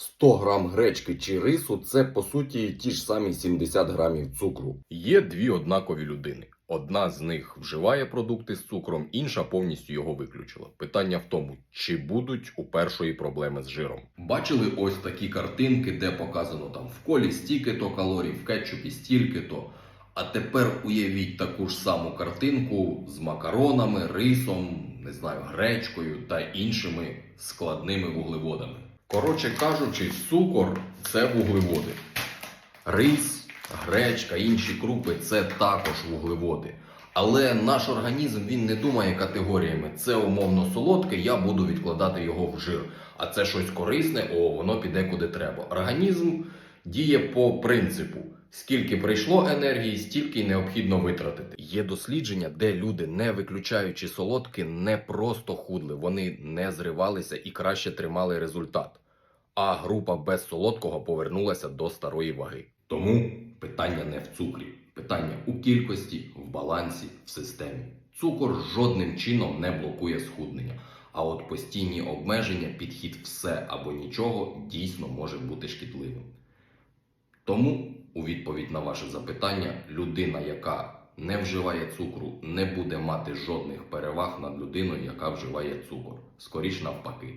100 грам гречки чи рису це по суті ті ж самі 70 грамів цукру. Є дві однакові людини. Одна з них вживає продукти з цукром, інша повністю його виключила. Питання в тому, чи будуть у першої проблеми з жиром. Бачили ось такі картинки, де показано там в колі стільки-то калорій, в кетчупі стільки-то. А тепер уявіть таку ж саму картинку з макаронами, рисом, не знаю, гречкою та іншими складними вуглеводами. Коротше кажучи, цукор це вуглеводи. Рис, гречка, інші крупи це також вуглеводи. Але наш організм він не думає категоріями. Це умовно солодке, я буду відкладати його в жир. А це щось корисне, о, воно піде куди треба. Організм діє по принципу: скільки прийшло енергії, стільки й необхідно витратити. Є дослідження, де люди, не виключаючи солодке, не просто худли, вони не зривалися і краще тримали результат. А група без солодкого повернулася до старої ваги. Тому питання не в цукрі, питання у кількості, в балансі, в системі. Цукор жодним чином не блокує схуднення. А от постійні обмеження, підхід все або нічого дійсно може бути шкідливим. Тому, у відповідь на ваше запитання, людина, яка не вживає цукру, не буде мати жодних переваг над людиною, яка вживає цукор. Скоріш навпаки.